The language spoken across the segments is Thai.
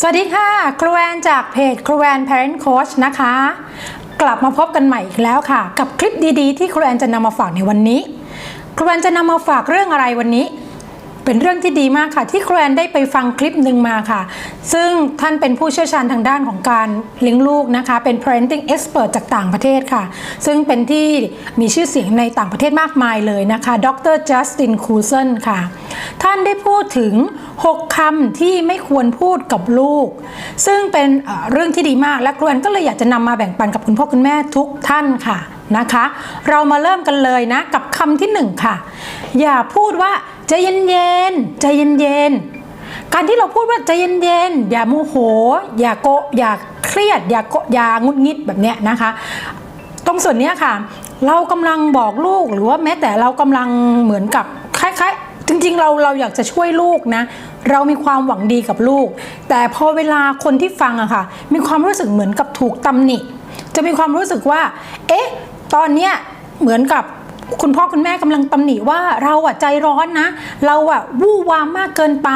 สวัสดีค่ะครูแอนจากเพจครูแอน Parent Coach นะคะ กลับมาพบกันใหม่อีกแล้วค่ะ กับคลิปดีๆ ที่ครูแอนจะนำมาฝากในวันนี้ ครูแอนจะนำมาฝากเรื่องอะไรวันนี้ เป็นเรื่องที่ดีมากค่ะ ที่ครูแอนได้ไปฟังคลิปหนึ่งมาค่ะ ซึ่งท่านเป็นผู้เชี่ยวชาญทางด้านของการเลี้ยงลูกนะคะ เป็น parenting expert จากต่างประเทศค่ะ ซึ่งเป็นที่มีชื่อเสียงในต่างประเทศมากมายเลยนะคะ ดรจัสตินคูเซนค่ะ ท่านได้พูดถึง 6คำที่ไม่ควรพูดกับลูก ซึ่งเป็นเอ่อเรื่องที่ดีมากและครูแอนก็เลยอยากจะนำมาแบ่งปันกับคุณพ่อคุณแม่ทุกท่านค่ะนะคะ เรามาเริ่มกันเลยนะกับคำที่หนึ่งค่ะ อย่าพูดว่า ใจเย็นๆ ใจเย็นๆ การที่เราพูดว่าใจเย็นๆ อย่าโมโห อย่าโกอย่าเครียด อย่าโกอย่างุดงิดแบบเนี้ยนะคะ ตรงส่วนเนี้ยค่ะ เรากำลังบอกลูกหรือว่าแม้แต่เรากำลังเหมือนกับคล้ายๆ จริงๆ เราเราอยากจะช่วยลูกนะ เรามีความหวังดีกับลูก แต่พอเวลาคนที่ฟังอะค่ะ มีความรู้สึกเหมือนกับถูกตำหนิ จะมีความรู้สึกว่า เอ๊ะ ตอนเนี้ยเหมือนกับ คุณพ่อคุณแม่กำลังตำหนิว่าเราอะใจร้อนนะ เราอะวู่วามมากเกินไป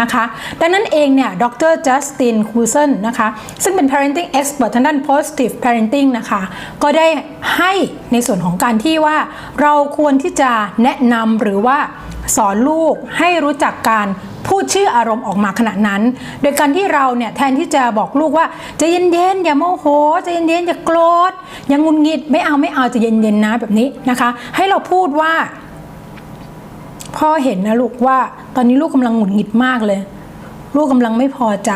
นะคะ ดังนั้นเองเนี่ยดรจัสตินคูเซนนะคะซึ่งเป็น parenting expert ทางด้าน positive parenting นะคะก็ได้ให้ในส่วนของการที่ว่าเราควรที่จะแนะนำหรือว่า สอนลูกให้รู้จักการพูดชื่ออารมณ์ออกมาขณะนั้น โดยการที่เราเนี่ยแทนที่จะบอกลูกว่าจะเย็นๆอย่าโมโหจะเย็นๆอย่าโกรธอย่างงุนงิดไม่เอาไม่เอาจะเย็นๆนะแบบนี้นะคะ ให้เราพูดว่า พ่อเห็นนะลูกว่าตอนนี้ลูกกำลังหงุดหงิดมากเลย ลูกกำลังไม่พอใจ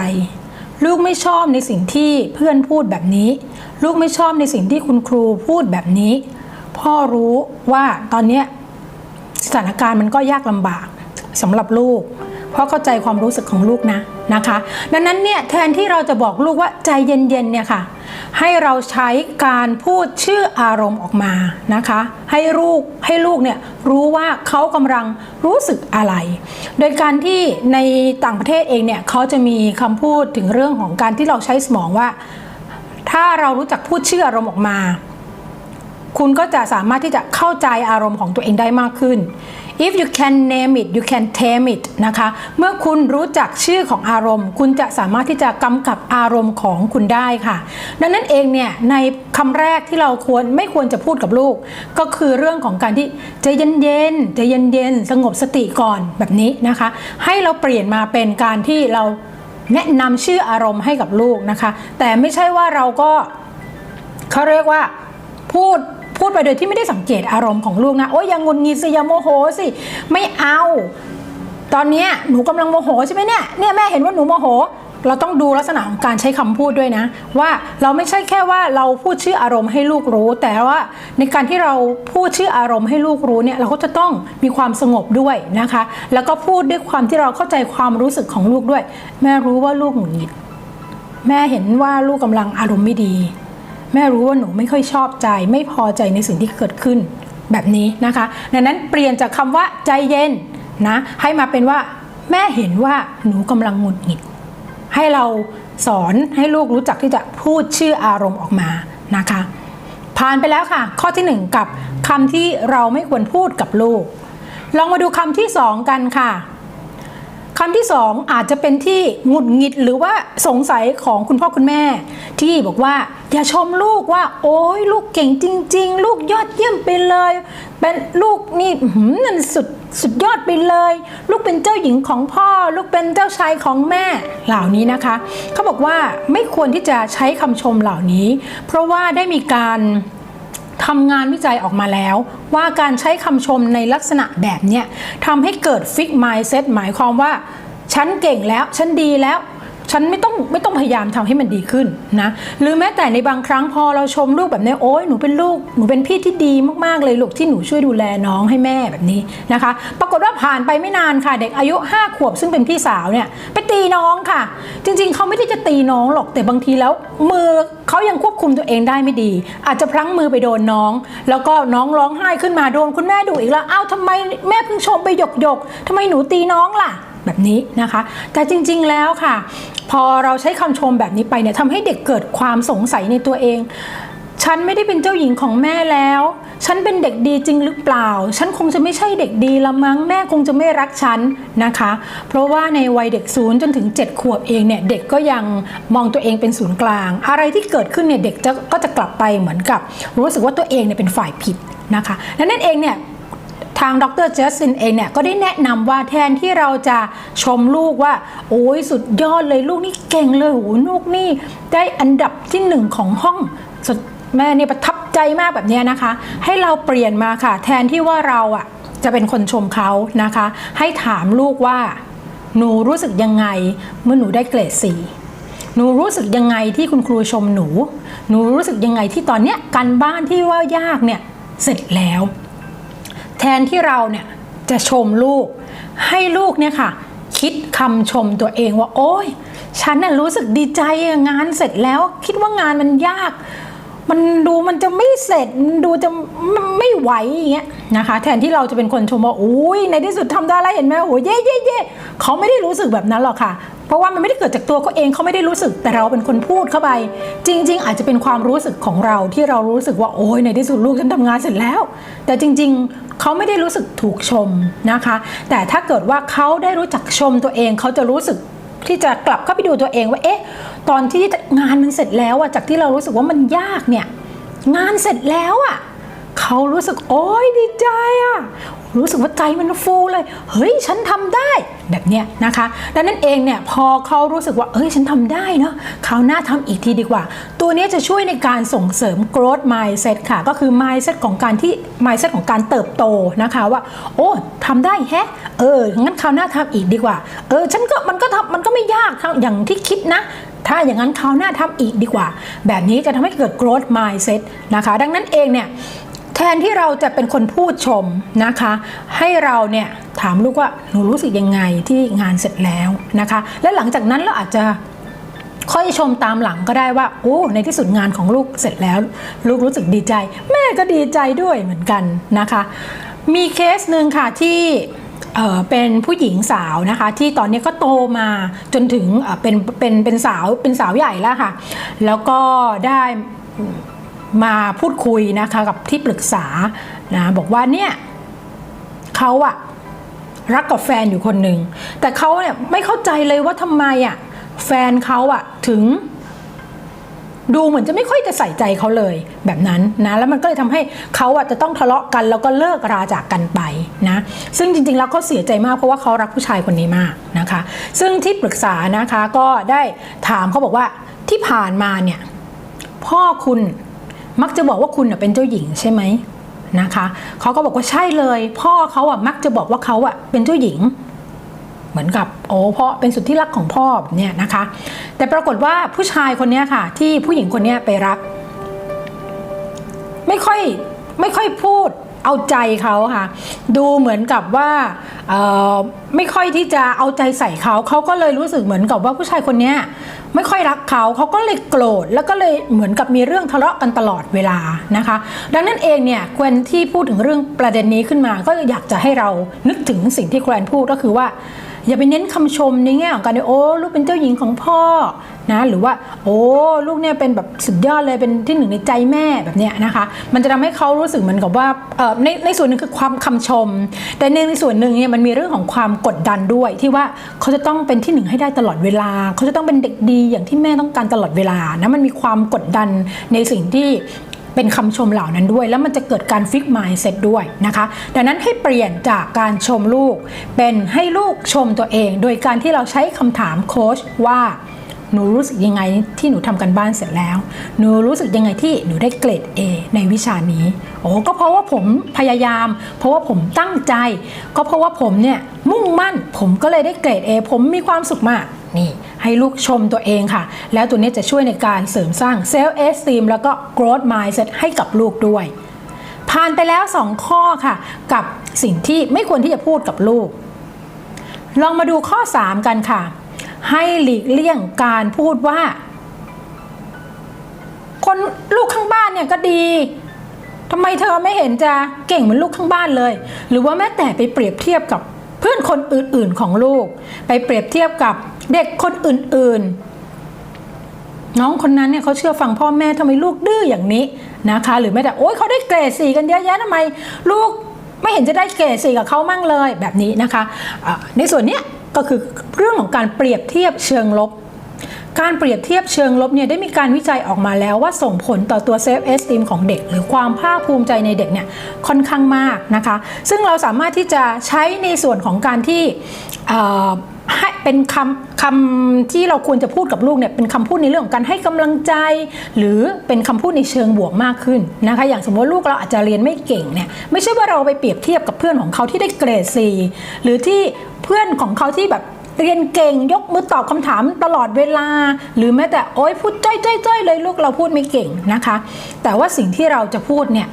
ลูกไม่ชอบในสิ่งที่เพื่อนพูดแบบนี้ ลูกไม่ชอบในสิ่งที่คุณครูพูดแบบนี้ พ่อรู้ว่าตอนเนี้ย สถานการณ์มันก็ยากลำบากสำหรับลูก เพราะเข้าใจความรู้สึกของลูกนะนะคะ ดังนั้นเนี่ยแทนที่เราจะบอกลูกว่าใจเย็นๆเนี่ยค่ะ ให้เราใช้การพูดชื่ออารมณ์ออกมานะคะ ให้ลูกให้ลูกเนี่ยรู้ว่าเขากำลังรู้สึกอะไร โดยการที่ในต่างประเทศเองเนี่ยเขาจะมีคำพูดถึงเรื่องของการที่เราใช้สมองว่า ถ้าเรารู้จักพูดชื่ออารมณ์ออกมา คุณก็จะสามารถที่จะเข้าใจอารมณ์ของตัวเองได้มากขึ้น if you can name it you can tame it นะคะ เมื่อคุณรู้จักชื่อของอารมณ์ คุณจะสามารถที่จะกำกับอารมณ์ของคุณได้ค่ะ ดังนั้นเองเนี่ยในคำแรกที่เราควรไม่ควรจะพูดกับลูก ก็คือเรื่องของการที่ใจเย็นๆใจเย็นๆสงบสติก่อนแบบนี้นะคะ ให้เราเปลี่ยนมาเป็นการที่เราแนะนำชื่ออารมณ์ให้กับลูกนะคะ แต่ไม่ใช่ว่าเราก็เขาเรียกว่าพูด พูดไปโดยที่ไม่ได้สังเกตอารมณ์ของลูกนะ โอ้ยอยังงุนงีสิอย่าโมโหสิ ไม่เอา ตอนนี้หนูกำลังโมโหใช่ไหมเนี่ยเนี่ยแม่เห็นว่าหนูโมโห เราต้องดูลักษณะของการใช้คำพูดด้วยนะ ว่าเราไม่ใช่แค่ว่าเราพูดชื่ออารมณ์ให้ลูกรู้ แต่ว่าในการที่เราพูดชื่ออารมณ์ให้ลูกรู้เนี่ยเราก็จะต้องมีความสงบด้วยนะคะ แล้วก็พูดด้วยความที่เราเข้าใจความรู้สึกของลูกด้วย แม่รู้ว่าลูกหงุดหงิดแม่เห็นว่าลูกกำลังอารมณ์ไม่ดี แม่รู้ว่าหนูไม่ค่อยชอบใจ ไม่พอใจในสิ่งที่เกิดขึ้นแบบนี้นะคะ ดังนั้นเปลี่ยนจากคำว่าใจเย็นนะให้มาเป็นว่าแม่เห็นว่าหนูกำลังหงุดหงิด ให้เราสอนให้ลูกรู้จักที่จะพูดชื่ออารมณ์ออกมานะคะ ผ่านไปแล้วค่ะ ข้อที่หนึ่งกับคำที่เราไม่ควรพูดกับลูก ลองมาดูคำที่สองกันค่ะ คำที่สองอาจจะเป็นที่หงุดหงิดหรือว่าสงสัยของคุณพ่อคุณแม่ ที่บอกว่าอย่าชมลูกว่า โอ้ยลูกเก่งจริง ๆ ลูกยอดเยี่ยมไปเลย เป็นลูกนี่หือนั่นสุดสุดยอดไปเลย ลูกเป็นเจ้าหญิงของพ่อ ลูกเป็นเจ้าชายของแม่เหล่านี้นะคะเขาบอกว่าไม่ควรที่จะใช้คำชมเหล่านี้ เพราะว่าได้มีการ ทำงานวิจัยออกมาแล้ว ว่าการใช้คำชมในลักษณะแบบเนี้ยทำให้เกิดฟิกไมซ์เซ็ตหมายความว่า ฉันเก่งแล้ว ฉันดีแล้ว ฉันไม่ต้องไม่ต้องพยายามทำให้มันดีขึ้นนะหรือแม้แต่ในบางครั้งพอเราชมลูกแบบนี้โอ้ยหนูเป็นลูกหนูเป็นพี่ที่ดีมากๆเลยลูกที่หนูช่วยดูแลน้องให้แม่แบบนี้นะคะ ปรากฏว่าผ่านไปไม่นานค่ะ เด็กอายุ 5 ขวบซึ่งเป็นพี่สาวเนี่ยไปตีน้องค่ะ จริงๆ เขาไม่ได้จะตีน้องหรอกแต่บางทีแล้ว มือเขายังควบคุมตัวเองได้ไม่ดี อาจจะพลั้งมือไปโดนน้อง แล้วก็น้องร้องไห้ขึ้นมาโดนคุณแม่ดุอีกแล้วอ้าวทำไมแม่เพิ่งชมไปหยกหยกทำไมหนูตีน้องล่ะ แบบนี้นะคะ แต่จริง ๆ แล้วค่ะ พอเราใช้คำชมแบบนี้ไปเนี่ยทำให้เด็กเกิดความสงสัยในตัวเอง ฉันไม่ได้เป็นเจ้าหญิงของแม่แล้ว ฉันเป็นเด็กดีจริงหรือเปล่า ฉันคงจะไม่ใช่เด็กดีละมั้งแม่คงจะไม่รักฉันนะคะ เพราะว่าในวัยเด็กศูนย์จนถึง 7 ขวบเองเนี่ยเด็กก็ยังมองตัวเองเป็นศูนย์กลาง อะไรที่เกิดขึ้นเนี่ยเด็กจะก็จะกลับไปเหมือนกับ รู้สึกว่าตัวเองเนี่ยเป็นฝ่ายผิดนะคะและนั่นเองเนี่ย ทางดรเจสซินเองเนี่ยก็ได้แนะนำว่าแทนที่เราจะชมลูกว่า โอ้ยสุดยอดเลยลูกนี่เก่งเลยโอ้ลูกนี่ได้อันดับที่หนึ่งของห้องสุดแม่เนี่ยประทับใจมากแบบนี้นะคะ ให้เราเปลี่ยนมาค่ะ แทนที่ว่าเราอะจะเป็นคนชมเขานะคะ ให้ถามลูกว่า หนูรู้สึกยังไงเมื่อหนูได้เกรดสี่หนูรู้สึกยังไงที่คุณครูชมหนู หนูรู้สึกยังไงที่ตอนเนี้ยการบ้านที่ว่ายากเนี่ยเสร็จแล้ว แทนที่เราเนี่ยจะชมลูก ให้ลูกเนี่ยค่ะ คิดคำชมตัวเองว่า โอ้ยฉันน่ะรู้สึกดีใจงานเสร็จแล้ว คิดว่างานมันยาก มันดูมันจะไม่เสร็จดูจะไม่ไหวอย่างเงี้ยนะคะ แทนที่เราจะเป็นคนชมว่าอุ้ยในที่สุดทำได้แล้วเห็นไหมโอ้ยเย่เย่เย่เขาไม่ได้รู้สึกแบบนั้นหรอกค่ะเพราะว่ามันไม่ได้เกิดจากตัวเขาเองเขาไม่ได้รู้สึกแต่เราเป็นคนพูดเข้าไป จริง ๆ อาจจะเป็นความรู้สึกของเราที่เรารู้สึกว่าโอ้ยในที่สุดลูกฉันทำงานเสร็จแล้ว แต่จริงๆ เขาไม่ได้รู้สึกถูกชมนะคะ แต่ถ้าเกิดว่าเขาได้รู้จักชมตัวเองเขาจะรู้สึกที่จะกลับเข้าไปดูตัวเองว่าเอ๊ะตอนที่งานมันเสร็จแล้วอะจากที่เรารู้สึกว่ามันยากเนี่ยงานเสร็จแล้วอะเขารู้สึกโอ้ยดีใจอะ รู้สึกว่าใจมันฟูเลย เฮ้ยฉันทำได้แบบเนี้ยนะคะดังนั้นเองเนี่ยพอเขารู้สึกว่าเอ้ยฉันทำได้เนาะคราวหน้าทำอีกทีดีกว่า ตัวนี้จะช่วยในการส่งเสริม growth mindset ค่ะ ก็คือ mindset ของการที่ mindset ของการเติบโตนะคะว่า โอ้ทำได้แฮะเอองั้นคราวหน้าทำอีกดีกว่า เออฉันก็มันก็ทำมันก็ไม่ยากอย่างที่คิดนะถ้าอย่างนั้นคราวหน้าทำอีกดีกว่า แบบนี้จะทำให้เกิด growth mindset นะคะ ดังนั้นเองเนี่ย แทนที่เราจะเป็นคนพูดชมนะคะ ให้เราเนี่ยถามลูกว่าหนูรู้สึกยังไงที่งานเสร็จแล้วนะคะ และหลังจากนั้นเราอาจจะค่อยชมตามหลังก็ได้ว่าโอ้ในที่สุดงานของลูกเสร็จแล้ว ลูกรู้สึกดีใจ แม่ก็ดีใจด้วยเหมือนกันนะคะ มีเคสหนึ่งค่ะที่เป็นผู้หญิงสาวนะคะ ที่ตอนนี้ก็โตมาจนถึงเป็นเป็นเป็นสาวเป็นสาวใหญ่แล้วค่ะ แล้วก็ได้ มาพูดคุยนะคะกับที่ปรึกษานะบอกว่าเนี่ยเขาอะรักกับแฟนอยู่คนหนึ่งแต่เขาเนี่ยไม่เข้าใจเลยว่าทำไมอะแฟนเขาอะถึง ดูเหมือนจะไม่ค่อยจะใส่ใจเขาเลยแบบนั้นนะแล้วมันก็เลยทำให้เขาอะจะต้องทะเลาะกัน แล้วก็เลิกราจากกันไปนะซึ่งจริงๆแล้วเขาเสียใจมากเพราะว่าเขารักผู้ชายคนนี้มากนะคะ ซึ่งที่ปรึกษานะคะก็ได้ถามเขาบอกว่าที่ผ่านมาเนี่ยพ่อคุณ มักจะบอกว่าคุณน่ะเป็นเจ้าหญิงใช่ไหมนะคะเขาก็บอกว่าใช่เลย พ่อเขาอะมักจะบอกว่าเขาอะเป็นเจ้าหญิง เหมือนกับโอ้พ่อเป็นสุดที่รักของพ่อเนี่ยนะคะ แต่ปรากฏว่าผู้ชายคนนี้ค่ะ ที่ผู้หญิงคนนี้ไปรัก ไม่ค่อยไม่ค่อยพูด เอาใจเขาค่ะ ดูเหมือนกับว่าไม่ค่อยที่จะเอาใจใส่เขาเขาก็เลยรู้สึกเหมือนกับว่าผู้ชายคนนี้ไม่ค่อยรักเขาเขาก็เลยโกรธแล้วก็เลยเหมือนกับมีเรื่องทะเลาะกันตลอดเวลานะคะ ดังนั้นเองเนี่ยแควนที่พูดถึงเรื่องประเด็นนี้ขึ้นมา ก็อยากจะให้เรานึกถึงสิ่งที่แควนพูดก็คือว่า อย่าไปเน้นคำชมในแง่ของการโอ้ลูกเป็นเจ้าหญิงของพ่อนะหรือว่าโอ้ลูกเนี่ยเป็นแบบสุดยอดเลยเป็นที่หนึ่งในใจแม่แบบเนี้ยนะคะ มันจะทำให้เขารู้สึกเหมือนกับว่าในในส่วนหนึ่งคือความคำชม แต่ในในส่วนหนึ่งเนี่ยมันมีเรื่องของความกดดันด้วย ที่ว่าเขาจะต้องเป็นที่หนึ่งให้ได้ตลอดเวลา เขาจะต้องเป็นเด็กดีอย่างที่แม่ต้องการตลอดเวลานะมันมีความกดดันในสิ่งที่ เป็นคำชมเหล่านั้นด้วย แล้วมันจะเกิดการฟิกมายเสร็จด้วยนะคะ ดังนั้นให้เปลี่ยนจากการชมลูก เป็นให้ลูกชมตัวเอง โดยการที่เราใช้คำถามโค้ชว่า หนูรู้สึกยังไงที่หนูทำกันบ้านเสร็จแล้ว หนูรู้สึกยังไงที่หนูได้เกรด A ในวิชานี้ โอ้ก็เพราะว่าผมพยายาม เพราะว่าผมตั้งใจ ก็เพราะว่าผมเนี่ยมุ่งมั่น ผมก็เลยได้เกรด A ผมมีความสุขมากนี่ให้ลูกชมตัวเองค่ะ แล้วตัวนี้จะช่วยในการเสริมสร้างเซลล์เอสตีมแล้วก็ growth mindset ให้กับลูกด้วย ผ่านไปแล้ว 2 ข้อค่ะ กับสิ่งที่ไม่ควรที่จะพูดกับลูก ลองมาดูข้อ 3 กันค่ะ ให้หลีกเลี่ยงการพูดว่า คนลูกข้างบ้านเนี่ยก็ดีทำไมเธอไม่เห็นจะเก่งเหมือนลูกข้างบ้านเลย หรือว่าแม้แต่ไปเปรียบเทียบกับเพื่อนคนอื่นๆของลูก ไปเปรียบเทียบกับเด็กคนอื่นๆ น้องคนนั้นเนี่ยเขาเชื่อฟังพ่อแม่ทำไมลูกดื้ออย่างนี้นะคะ หรือแม้แต่โอ๊ยเขาได้เกรดสี่กันเยอะแยะทำไมลูกไม่เห็นจะได้เกรดสี่กับเขามั่งเลยแบบนี้นะคะะในส่วนเนี้ย ก็คือเรื่องของการเปรียบเทียบเชิงลบ การเปรียบเทียบเชิงลบเนี่ยได้มีการวิจัยออกมาแล้วว่าส่งผลต่อตัวเซฟเอสติมของเด็ก หรือความภาคภูมิใจในเด็กเนี่ยค่อนข้างมากนะคะ ซึ่งเราสามารถที่จะใช้ในส่วนของการที่ให้เป็นคำคำที่เราควรจะพูดกับลูกเนี่ยเป็นคำพูดในเรื่องของการให้กำลังใจ หรือเป็นคำพูดในเชิงบวกมากขึ้นนะคะ อย่างสมมติว่าลูกเราอาจจะเรียนไม่เก่งเนี่ยไม่ใช่ว่าเราไปเปรียบเทียบกับเพื่อนของเขาที่ได้เกรดซีหรือที่ พื่อนของเขาที่แบบเรียนเก่งยกมือตอบคำถามตลอดเวลา หรือแม้แต่โอ๊ยพูดจ้อยจ้ยจ้อยเลยลูกเราพูดไม่เก่งนะคะ แต่ว่าสิ่งที่เราจะพูดเนี่ย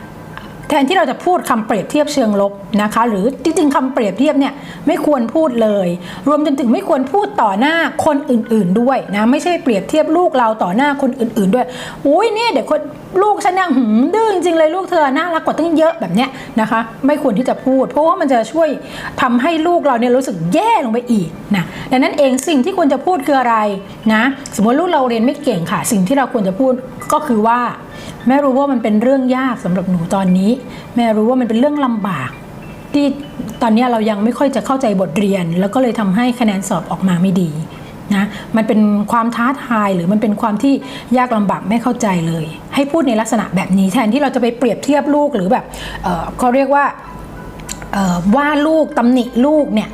แทนที่เราจะพูดคำเปรียบเทียบเชิงลบนะคะหรือจริงๆคำเปรียบเทียบเนี่ยไม่ควรพูดเลย รวมจนถึงไม่ควรพูดต่อหน้าคนอื่น ๆด้วยนะไม่ใช่เปรียบเทียบลูกเราต่อหน้าคนอื่น ๆ ด้วยอุ้ยเนี่ยเด็กคนลูกฉันเนี่ยหืมดื้อจริงๆเลยลูกเธอน่ารักกว่าตั้งเยอะแบบเนี้ยนะคะไม่ควรที่จะพูด เพราะว่ามันจะช่วยทำให้ลูกเราเนี่ยรู้สึกแย่ลงไปอีกนะดังนั้นเองสิ่งที่ควรจะพูดคืออะไรนะสมมติลูกเราเรียนไม่เก่งค่ะ สิ่งที่เราควรจะพูดก็คือว่า แม่รู้ว่ามันเป็นเรื่องยากสำหรับหนูตอนนี้ แม่รู้ว่ามันเป็นเรื่องลำบากที่ตอนนี้เรายังไม่ค่อยจะเข้าใจบทเรียน แล้วก็เลยทำให้คะแนนสอบออกมาไม่ดีนะมันเป็นความท้าทายหรือมันเป็นความที่ยากลำบากไม่เข้าใจเลย ให้พูดในลักษณะแบบนี้แทนที่เราจะไปเปรียบเทียบลูกหรือแบบเเขาเรียกว่าว่าลูกตำหนิลูกเนี่ย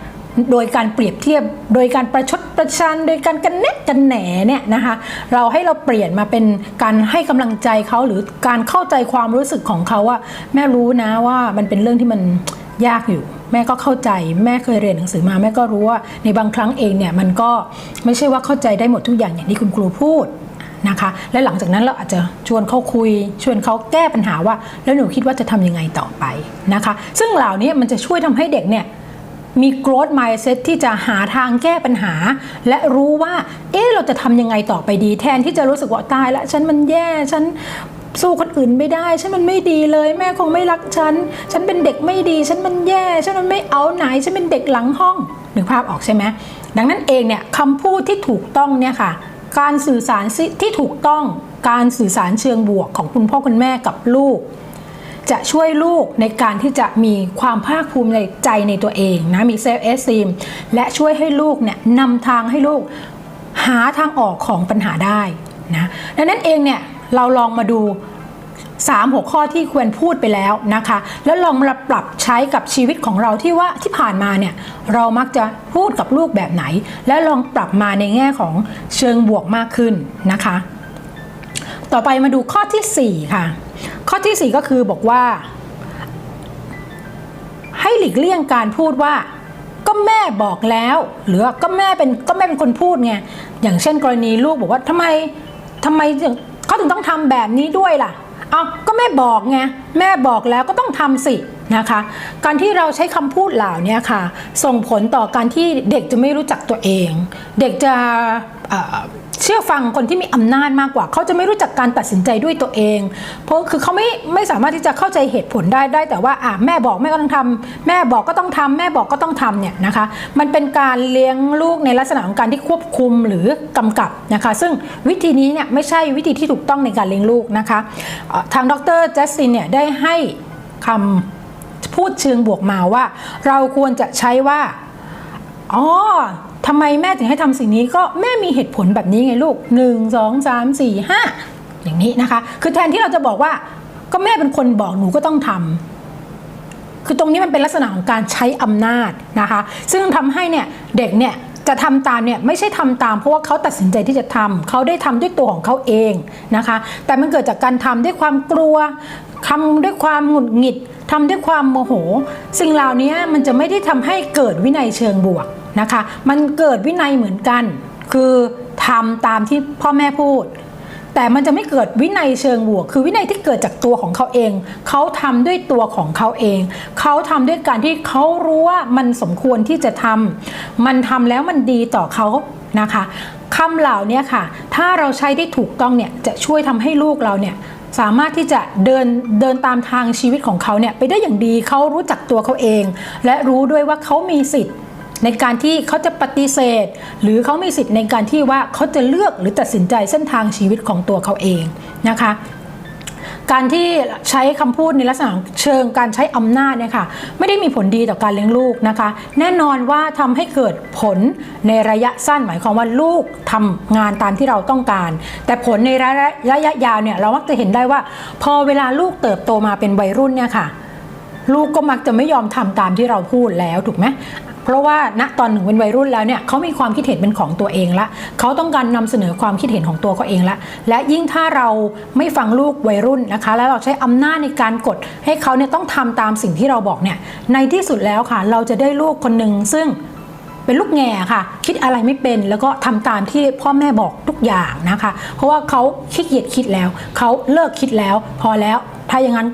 โดยการเปรียบเทียบ โดยการประชดประชัน โดยการกันแนะกันแหนเนี่ยนะคะเราให้เราเปลี่ยนมาเป็นการให้กำลังใจเขาหรือการเข้าใจความรู้สึกของเขาว่าแม่รู้นะว่ามันเป็นเรื่องที่มันยากอยู่ แม่ก็เข้าใจ แม่เคยเรียนหนังสือมาแม่ก็รู้ว่าในบางครั้งเองเนี่ยมันก็ไม่ใช่ว่าเข้าใจได้หมดทุกอย่างอย่างที่คุณครูพูดนะคะและหลังจากนั้นเราอาจจะชวนเขาคุย ชวนเขาแก้ปัญหาว่า แล้วหนูคิดว่าจะทำยังไงต่อไปนะคะ ซึ่งเหล่านี้มันจะช่วยทำให้เด็กเนี่ย มี growth mindset ที่จะหาทางแก้ปัญหา และรู้ว่า เอ๊ะ เราจะทำยังไงต่อไปดี แทนที่จะรู้สึกว่าตายล้วฉันมันแย่ฉันสู้คนอื่นไม่ได้ ฉันมันไม่ดีเลย แม่คงไม่รักฉัน ฉันเป็นเด็กไม่ดี ฉันมันแย่ ฉันมันไม่เอาไหน ฉันเป็นเด็กหลังห้องนึกภาพออกใช่ไหมดังนั้นเองเนี่ยคำพูดที่ถูกต้องเนี่ยค่ะ การสื่อสารที่ถูกต้อง การสื่อสารเชิงบวกของคุณพ่อคุณแม่กับลูก จะช่วยลูกในการที่จะมีความภาคภูมิใจในตัวเองนะมีเซลฟ์เอสซีมและช่วยให้ลูกเนี่ยนำทางให้ลูกหาทางออกของปัญหาได้นะดังนั้นเองเนี่ยเราลองมาดู 3 หัวข้อที่ควรพูดไปแล้วนะคะ แล้วลองมาปรับใช้กับชีวิตของเราที่ว่าที่ผ่านมาเนี่ยเรามักจะพูดกับลูกแบบไหน และลองปรับมาในแง่ของเชิงบวกมากขึ้นนะคะ ต่อไปมาดูข้อทีสี่4ค่ะ ข้อทีสี่ 4 ก็คือบอกว่า ให้หลีกเลี่ยงการพูดว่า ก็แม่บอกแล้ว หรือก็แม่เป็นก็แม่เป็นคนพูดไงอย่างเช่นกรณีลูกบอกว่าทำไมทำไมเขาถึงต้องทำแบบนี้ด้วยล่ะเอาก็แม่บอกไงแม่บอกแล้วก็ต้องทำสินะคะ การที่เราใช้คำพูดเหล่านี้ค่ะ ส่งผลต่อการที่เด็กจะไม่รู้จักตัวเอง เด็กจะ เชื่อฟังคนที่มีอำนาจมากกว่า เขาจะไม่รู้จักการตัดสินใจด้วยตัวเอง เพราะคือเขาไม่ไม่สามารถที่จะเข้าใจเหตุผลได้ได้ แต่ว่าอะแม่บอกแม่ก็ต้องทำแม่บอกก็ต้องทำแม่บอกก็ต้องทำเนี่ยนะคะ มันเป็นการเลี้ยงลูกในลักษณะของการที่ควบคุมหรือกำกับนะคะ ซึ่งวิธีนี้เนี่ยไม่ใช่วิธีที่ถูกต้องในการเลี้ยงลูกนะคะเอ่อทางดรเจสซินเนี่ยได้ให้คำพูดเชิงบวกมาว่า เราควรจะใช้ว่าอ๋อ ทำไมแม่ถึงให้ทำสิ่งนี้ก็แม่มีเหตุผลแบบนี้ไงลูก 1 2 3 4 5 อย่างนี้นะคะ คือแทนที่เราจะบอกว่า ก็แม่เป็นคนบอกหนูก็ต้องทำคือตรงนี้มันเป็นลักษณะของการใช้อำนาจนะคะ ซึ่งทำให้เนี่ยเด็กเนี่ยจะทำตามเนี่ยไม่ใช่ทำตาม เพราะว่าเขาตัดสินใจที่จะทำเขาได้ทำด้วยตัวของเขาเองนะคะ แต่มันเกิดจากการทำด้วยความกลัวทำด้วยความหงุดหงิดทำด้วยความโมโห สิ่งเหล่านี้มันจะไม่ได้ทำให้เกิดวินัยเชิงบวก นะคะ มันเกิดวินัยเหมือนกัน คือทำตามที่พ่อแม่พูด แต่มันจะไม่เกิดวินัยเชิงบวก คือวินัยที่เกิดจากตัวของเขาเอง เขาทำด้วยตัวของเขาเอง เขาทำด้วยการที่เขารู้ว่ามันสมควรที่จะทำมันทำแล้วมันดีต่อเขานะคะคำเหล่านี้ค่ะ ถ้าเราใช้ได้ถูกต้องเนี่ย จะช่วยทำให้ลูกเราเนี่ยสามารถที่จะเดินเดินตามทางชีวิตของเขาเนี่ยไปได้อย่างดีเขารู้จักตัวเขาเอง และรู้ด้วยว่าเขามีสิทธิ์ ในการที่เขาจะปฏิเสธ หรือเขามีสิทธิ์ในการที่ว่าเขาจะเลือกหรือตัดสินใจเส้นทางชีวิตของตัวเขาเองนะคะการที่ใช้คำพูดในลักษณะเชิงการใช้อำนาจเนี่ยค่ะไม่ได้มีผลดีต่อการเลี้ยงลูกนะคะ แน่นอนว่าทำให้เกิดผลในระยะสั้นหมายความว่าลูกทำงานตามที่เราต้องการ แต่ผลในระยะระยะยาวเนี่ยเรามักจะเห็นได้ว่า พอเวลาลูกเติบโตมาเป็นวัยรุ่นเนี่ยค่ะลูกก็มักจะไม่ยอมทำตามที่เราพูดแล้วถูกไหม เพราะว่าณตอนหนึ่งเป็นวัยรุ่นแล้วเนี่ยเขามีความคิดเห็นเป็นของตัวเองละเขาต้องการนำเสนอความคิดเห็นของตัวเขาเองละและยิ่งถ้าเราไม่ฟังลูกวัยรุ่นนะคะ แล้วเราใช้อำนาจในการกด ให้เขาเนี่ยต้องทำตามสิ่งที่เราบอกเนี่ยในที่สุดแล้วค่ะ เราจะได้ลูกคนหนึ่งซึ่งเป็นลูกแง่ค่ะ คิดอะไรไม่เป็นแล้วก็ทำตามที่พ่อแม่บอกทุกอย่างนะคะ เพราะว่าเขาขี้เกียจคิดแล้วเขาเลิกคิดแล้ว พอแล้วถ้าอย่างนั้น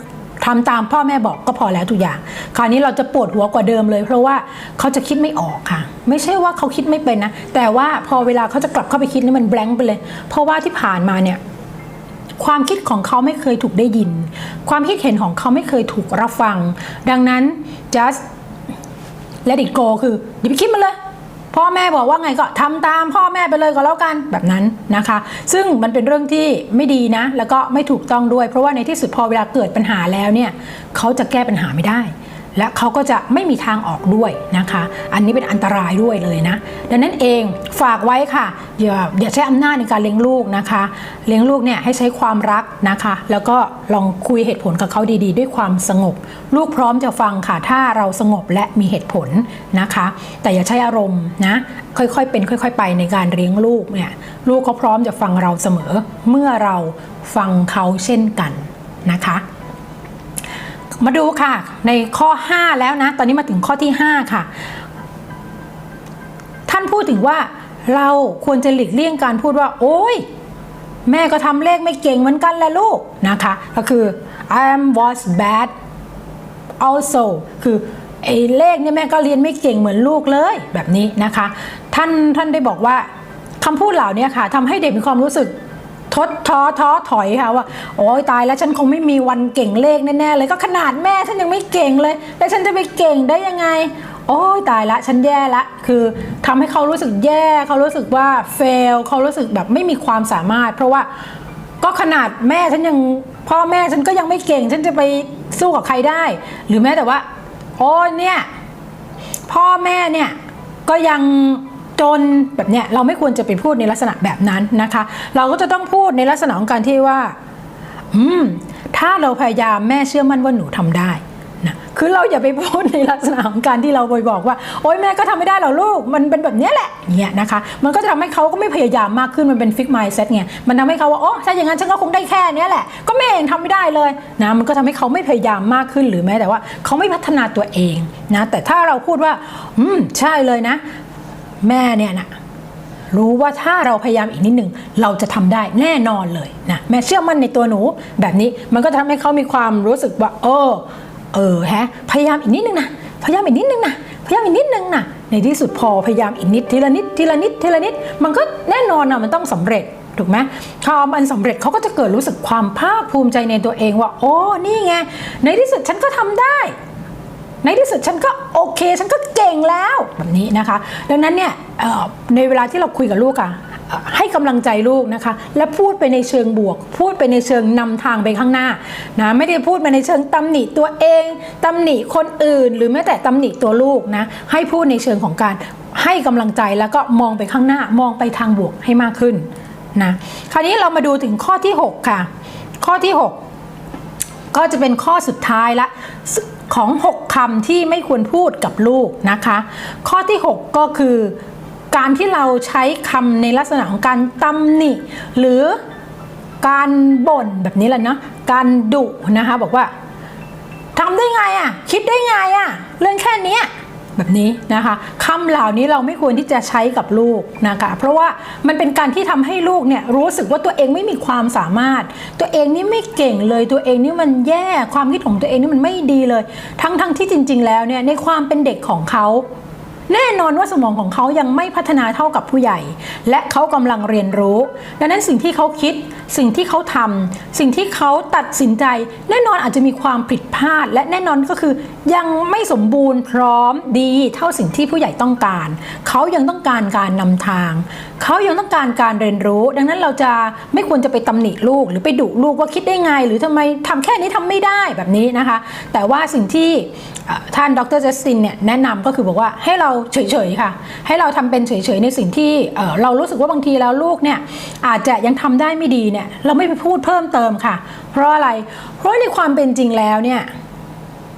ทำตามพ่อแม่บอกก็พอแล้วทุกอย่าง คราวนี้เราจะปวดหัวกว่าเดิมเลย เพราะว่าเขาจะคิดไม่ออกค่ะ ไม่ใช่ว่าเขาคิดไม่เป็นนะ แต่ว่าพอเวลาเขาจะกลับเข้าไปคิดนี่มันแบงค์ไปเลย เพราะว่าที่ผ่านมาเนี่ยความคิดของเขาไม่เคยถูกได้ยิน ความคิดเห็นของเขาไม่เคยถูกรับฟัง ดังนั้น just let it go คืออย่าไปคิดมันเลย พ่อแม่บอกว่าไงก็ทำตามพ่อแม่ไปเลยก็แล้วกันแบบนั้นนะคะ ซึ่งมันเป็นเรื่องที่ไม่ดีนะ แล้วก็ไม่ถูกต้องด้วย เพราะว่าในที่สุดพอเวลาเกิดปัญหาแล้วเนี่ยเขาจะแก้ปัญหาไม่ได้ และเขาก็จะไม่มีทางออกด้วยนะคะ อันนี้เป็นอันตรายด้วยเลยนะ ดังนั้นเองฝากไว้ค่ะ อย่าอย่าใช้อำนาจในการเลี้ยงลูกนะคะ เลี้ยงลูกเนี่ยให้ใช้ความรักนะคะ แล้วก็ลองคุยเหตุผลกับเขาดีๆ ด้วยความสงบ ลูกพร้อมจะฟังค่ะ ถ้าเราสงบและมีเหตุผลนะคะ แต่อย่าใช้อารมณ์นะ ค่อยๆเป็น ค่อย ๆ ไปในการเลี้ยงลูกเนี่ยลูกเขาพร้อมจะฟังเราเสมอ เมื่อเราฟังเขาเช่นกันนะคะ มาดูค่ะ ในข้อ 5 แล้วนะ ตอนนี้มาถึงข้อที่ 5 ค่ะ ท่านพูดถึงว่าเราควรจะหลีกเลี่ยงการพูดว่า โอ้ยแม่ก็ทำเลขไม่เก่งเหมือนกันแหละลูกนะคะ ก็คือ I am was bad also คือไอ้เลขเนี่ยแม่ก็เรียนไม่เก่งเหมือนลูกเลยแบบนี้นะคะ ท่านท่านได้บอกว่าคำพูดเหล่านี้ค่ะทำให้เด็กมีความรู้สึก ทดท้อท้อถอยค่ะว่า โอ้ยตายแล้วฉันคงไม่มีวันเก่งเลขแน่ๆเลยก็ขนาดแม่ฉันยังไม่เก่งเลย แล้วฉันจะไปเก่งได้ยังไง โอ้ยตายละฉันแย่ละคือทำให้เขารู้สึกแย่เขารู้สึกว่าเฟลเขารู้สึกแบบไม่มีความสามารถ เพราะว่าก็ขนาดแม่ฉันยังพ่อแม่ฉันก็ยังไม่เก่ง ฉันจะไปสู้กับใครได้ หรือแม้แต่ว่า โอ้ยเนี่ยพ่อแม่เนี่ยก็ยัง จนแบบเนี้ยเราไม่ควรจะไปพูดในลักษณะแบบนั้นนะคะ เราก็จะต้องพูดในลักษณะของการที่ว่า อืม ถ้าเราพยายามแม่เชื่อมั่นว่าหนูทำได้นะคือเราอย่าไปพูดในลักษณะของการที่เราไปบอกว่า โอ๊ยแม่ก็ทำไม่ได้หรอลูก มันเป็นแบบเนี้ยแหละเนี่ยนะคะ มันก็จะทำให้เขาก็ไม่พยายามมากขึ้น มันเป็นฟิกไมซ์เซ็ตไง มันทำให้เขาว่าโอ้ถ้าอย่างนั้นฉันก็คงได้แค่เนี้ยแหละ ก็แม่เองทำไม่ได้เลยนะ มันก็ทำให้เขาไม่พยายามมากขึ้นหรือแม้แต่ว่าเขาไม่พัฒนาตัวเองนะ แต่ถ้าเราพูดว่า อืม ใช่เลยนะ แม่เนี่ยนะรู้ว่าถ้าเราพยายามอีกนิดหนึ่งเราจะทำได้แน่นอนเลยนะแม่เชื่อมั่นในตัวหนูแบบนี้มันก็ทำให้เขามีความรู้สึกว่า เออเออแฮะพยายามอีกนิดนึงนะพยายามอีกนิดนึงนะพยายามอีกนิดนึงนะในที่สุดพอพยายามอีกนิดทีละนิดทีละนิดทีละนิด มันก็แน่นอนนะมันต้องสำเร็จถูกไหมพอมันสำเร็จเขาก็จะเกิดรู้สึกความภาคภูมิใจในตัวเองว่า โอ้นี่ไงในที่สุดฉันก็ทำได้ ในที่สุดฉันก็โอเค ฉันก็เก่งแล้วแบบนี้นะคะ ดังนั้นเนี่ยในเวลาที่เราคุยกับลูกอะเอ่อให้กำลังใจลูกนะคะ และพูดไปในเชิงบวก พูดไปในเชิงนำทางไปข้างหน้านะไม่ได้พูดไปในเชิงตำหนิตัวเองตำหนิคนอื่น หรือแม้แต่ตำหนิตัวลูกนะให้พูดในเชิงของการให้กำลังใจแล้วก็มองไปข้างหน้ามองไปทางบวกให้มากขึ้นนะคราวนี้เรามาดูถึงข้อที่ 6 ค่ะ ข้อที่ 6 ก็จะเป็นข้อสุดท้ายละของ 6คำที่ไม่ควรพูดกับลูกนะคะ ข้อที่ 6 ก็คือ การที่เราใช้คำในลักษณะของการตำหนิ หรือการบ่นแบบนี้แหละเนาะการดุนะคะบอกว่าทำได้ไงอะ่ะ คิดได้ไงอะ่ะ เรื่องแค่นี้ แบบนี้นะคะคำเหล่านี้เราไม่ควรที่จะใช้กับลูกนะคะเพราะว่ามันเป็นการที่ทำให้ลูกเนี่ยรู้สึกว่าตัวเองไม่มีความสามารถ ตัวเองนี่ไม่เก่งเลยตัวเองนี่มันแย่ความคิดของตัวเองนี่มันไม่ดีเลย ทั้งทั้งที่จริง ๆ แล้วเนี่ยในความเป็นเด็กของเขา แน่นอนว่าสมองของเขายังไม่พัฒนาเท่ากับผู้ใหญ่ และเขากำลังเรียนรู้ ดังนั้นสิ่งที่เขาคิด สิ่งที่เขาทำสิ่งที่เขาตัดสินใจ แน่นอนอาจจะมีความผิดพลาด และแน่นอนก็คือ ยังไม่สมบูรณ์พร้อมดีเท่าสิ่งที่ผู้ใหญ่ต้องการ เขายังต้องการการนำทาง เขายังต้องการการเรียนรู้ ดังนั้นเราจะไม่ควรจะไปตำหนิลูก หรือไปดุลูกว่าคิดได้ไง หรือทำไมทำแค่นี้ทำไม่ได้แบบนี้นะคะ แต่ว่าสิ่งที่ท่านดรเจสตินเนี่ยแนะนำก็คือบอกว่าให้เราเฉยๆค่ะ ให้เราทำเป็นเฉยๆในสิ่งที่เรารู้สึกว่าบางทีแล้วลูกเนี่ยอาจจะยังทำได้ไม่ดีเนี่ยเราไม่ไปพูดเพิ่มเติมค่ะ เพราะอะไร เพราะในความเป็นจริงแล้วเนี่ย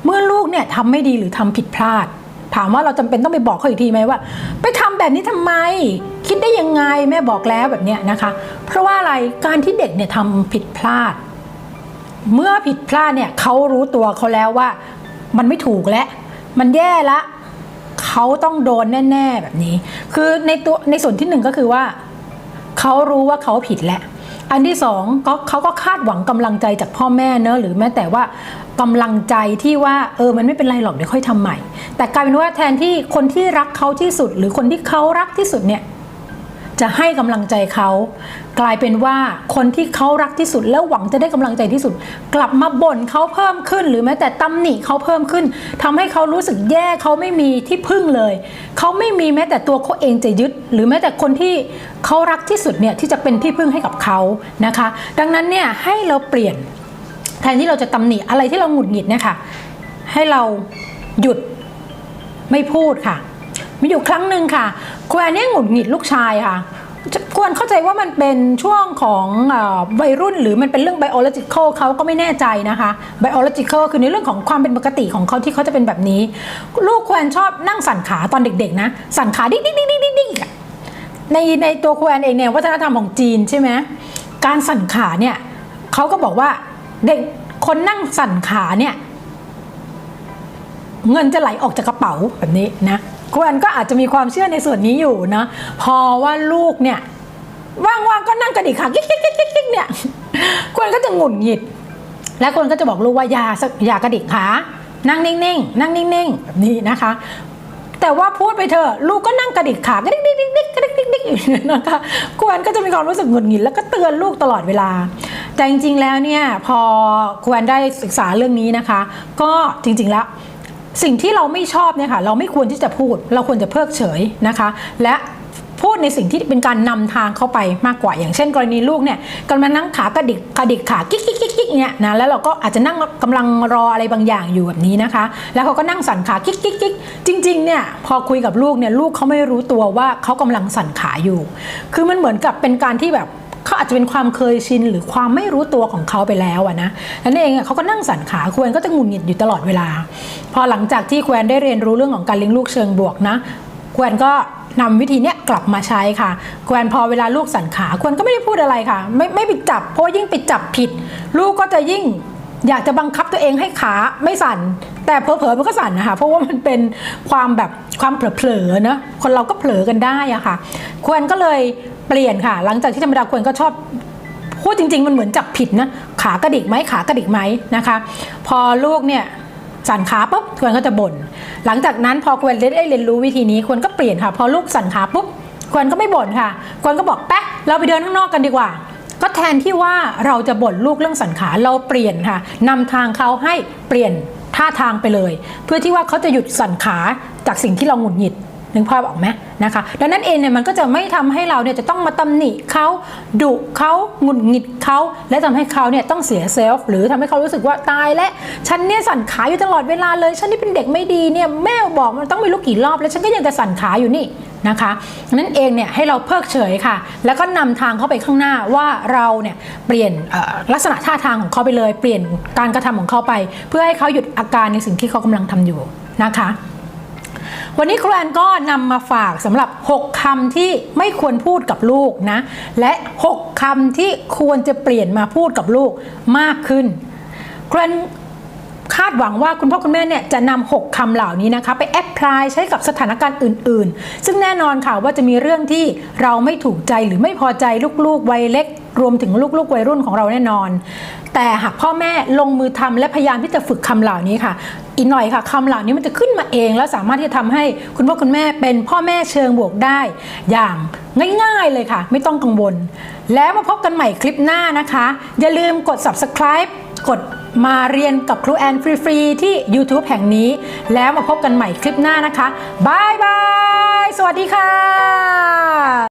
เมื่อลูกเนี่ยทำไม่ดีหรือทำผิดพลาด ถามว่าเราจำเป็นต้องไปบอกเขาอีกทีไหมว่า ไปทำแบบนี้ทำไม คิดได้ยังไงแม่บอกแล้วแบบเนี้ยนะคะ เพราะว่าอะไรการที่เด็กเนี่ยทำผิดพลาด เมื่อผิดพลาดเนี่ยเขารู้ตัวเขาแล้วว่ามันไม่ถูกแล้วมันแย่ละ เขาต้องโดนแน่ๆแบบนี้ คือในตัวในส่วนที่หนึ่งก็คือว่าเขารู้ว่าเขาผิดแล้วอันที่สองก็เขาก็คาดหวังกำลังใจจากพ่อแม่เนอะหรือแม้แต่ว่ากำลังใจที่ว่าเออมันไม่เป็นไรหรอกเดี๋ยวค่อยทำใหม่ แต่กลายเป็นว่าแทนที่คนที่รักเขาที่สุด หรือคนที่เขารักที่สุดเนี่ย จะให้กำลังใจเขา กลายเป็นว่าคนที่เขารักที่สุด แล้วหวังจะได้กำลังใจที่สุด กลับมาบ่นเขาเพิ่มขึ้น หรือแม้แต่ตำหนิเขาเพิ่มขึ้นทำให้เขารู้สึกแย่เขาไม่มีที่พึ่งเลย เขาไม่มีแม้แต่ตัวเขาเองจะยึด หรือแม้แต่คนที่เขารักที่สุดเนี่ยที่จะเป็นที่พึ่งให้กับเขานะคะ ดังนั้นเนี่ยให้เราเปลี่ยนแทนที่เราจะตำหนิอะไรที่เราหงุดหงิดเนี่ยค่ะให้เราหยุดไม่พูดค่ะ มีอยู่ครั้งหนึ่งค่ะครูแอนเนี่ยหงุดหงิดลูกชายค่ะควรเข้าใจว่ามันเป็นช่วงของอวัยรุ่นหรือมันเป็นเรื่อง biological เขาก็ไม่แน่ใจนะคะ biological คือในเรื่องของความเป็นปกติของเขาที่เขาจะเป็นแบบนี้ ลูกควรชอบนั่งสั่นขาตอนเด็กๆนะ สั่นขาดิ๊กดิ๊ดิ๊ดิ๊ดิ๊ในในตัวครูแอนเองเนี่ยวัฒนธรรมของจีนใช่ไหมการสั่นขาเนี่ยเขาก็บอกว่าเด็กคนนั่งสั่นขาเนี่ยเงินจะไหลออกจากกระเป๋าแบบนี้นะ ครูแอนก็อาจจะมีความเชื่อในส่วนนี้อยู่นะ พอว่าลูกเนี่ยว่างๆก็นั่งกระดิกขากิ๊กกิ๊กกิ๊กกิ๊กเนี่ยครูแอนก็จะหงุดหงิด และคนก็จะบอกลูกว่าอย่าสักอย่ากระดิกขานั่งนิ่งๆนั่งนิ่งๆแบบนี้นะคะ แต่ว่าพูดไปเถอะลูกก็นั่งกระดิกขากระดิกดิกดิกดิกกระดิกดิกดิกอยู่นะคะควนก็จะมีความรู้สึกหงุดหงิดแล้วก็เตือนลูกตลอดเวลา แต่จริงๆแล้วเนี่ยพอควรได้ศึกษาเรื่องนี้นะคะ ก็จริงๆแล้ว สิ่งที่เราไม่ชอบเนี่ยค่ะเราไม่ควรที่จะพูด เราควรจะเพิกเฉยนะคะ และพูดในสิ่งที่เป็นการนำทางเข้าไปมากกว่า อย่างเช่น กรณีลูกเนี่ยกำลังนั่งขากระดิกกระดิกขากิ๊กกิ๊กกิ๊กเนี่ยนะแล้วเราก็อาจจะนั่งกำลังรออะไรบางอย่างอยู่แบบนี้นะคะ แล้วเขาก็นั่งสั่นขากิ๊กกิ๊กกิ๊กจริงๆเนี่ยพอคุยกับลูกเนี่ยลูกเขาไม่รู้ตัวว่าเขากำลังสั่นขาอยู่ คือมันเหมือนกับเป็นการที่แบบ เขาอาจจะเป็นความเคยชินหรือความไม่รู้ตัวของเขาไปแล้วอะนะนั่นเองอะเขาก็นั่งสั่นขาควรก็จะหงุดหงิดอยู่ตลอดเวลา พอหลังจากที่ควรได้เรียนรู้เรื่องของการเลี้ยงลูกเชิงบวกนะควรก็นำวิธีเนี้ยกลับมาใช้ค่ะควรพอเวลาลูกสั่นขาควรก็ไม่ได้พูดอะไรค่ะ ไม่ไม่ไปจับเพราะยิ่งไปจับผิด ลูกก็จะยิ่งอยากจะบังคับตัวเองให้ขาไม่สั่น แต่เผลอๆมันก็สั่นนะคะเพราะว่ามันเป็นความแบบความเผลอๆเนอะคนเราก็เผลอกันได้อะค่ะควรก็เลย เปลี่ยนค่ะ หลังจากที่ธรรมดาควรก็ชอบพูดจริง ๆ มันเหมือนจับผิดนะ ขากระดิกไหมขากระดิกไหมนะคะ พอลูกเนี่ยสั่นขาปุ๊บควรก็จะบ่น หลังจากนั้นพอควรได้เรียนรู้วิธีนี้ควรก็เปลี่ยนค่ะ พอลูกสั่นขาปุ๊บควรก็ไม่บ่นค่ะควรก็บอกแป๊ะเราไปเดินข้างนอกกันดีกว่า ก็แทนที่ว่าเราจะบ่นลูกเรื่องสันขาเราเปลี่ยนค่ะนำทางเขาให้เปลี่ยนท่าทางไปเลย เพื่อที่ว่าเขาจะหยุดสั่นขาจากสิ่งที่เราหงุดหงิด นึกภาพออกไหมนะคะดังนั้นเองเนี่ยมันก็จะไม่ทำให้เราเนี่ยจะต้องมาตำหนิเขาดุเขาหงุดหงิดเขาและทำให้เขาเนี่ยต้องเสียเซลฟ์หรือทำให้เขารู้สึกว่าตายและฉันเนี่ยสั่นขาอยู่ตลอดเวลาเลยฉันนี่เป็นเด็กไม่ดีเนี่ยแม่บอกมันต้องไม่รู้กี่รอบ แล้วฉันก็ยังจะสั่นขาอยู่นี่นะคะนั่นเองเนี่ยให้เราเพิกเฉยค่ะ แล้วก็นำทางเข้าไปข้างหน้าว่าเราเนี่ยเปลี่ยนลักษณะท่าทางของเขาไปเลย เปลี่ยนการกระทำของเขาไป เพื่อให้เขาหยุดอาการในสิ่งที่เขากำลังทำอยู่นะคะ วันนี้ครูแอนก็นำมาฝากสำหรับ 6คำที่ไม่ควรพูดกับลูกนะ และ 6คำที่ควรจะเปลี่ยนมาพูดกับลูกมากขึ้นครูแอนคาดหวังว่าคุณพ่อคุณแม่เนี่ยจะนำ6คำเหล่านี้นะคะ ไปแอพพลายใช้กับสถานการณ์อื่น ๆ ซึ่งแน่นอนค่ะว่าจะมีเรื่องที่เราไม่ถูกใจหรือไม่พอใจลูกๆวัยเล็ก รวมถึงลูกๆวัยรุ่นของเราแน่นอน แต่หากพ่อแม่ลงมือทำและพยายามที่จะฝึกคำเหล่านี้ค่ะ อีกหน่อยค่ะคำเหล่านี้มันจะขึ้นมาเอง แล้วสามารถที่จะทำให้คุณพ่อคุณแม่เป็นพ่อแม่เชิงบวกได้ อย่างง่ายๆเลยค่ะ ไม่ต้องกังวล แล้วมาพบกันใหม่คลิปหน้านะคะ อย่าลืมกด subscribe กดมาเรียนกับครูแอนฟรีๆ ที่ YouTube แห่งนี้ แล้วมาพบกันใหม่คลิปหน้านะคะบายบาย สวัสดีค่ะ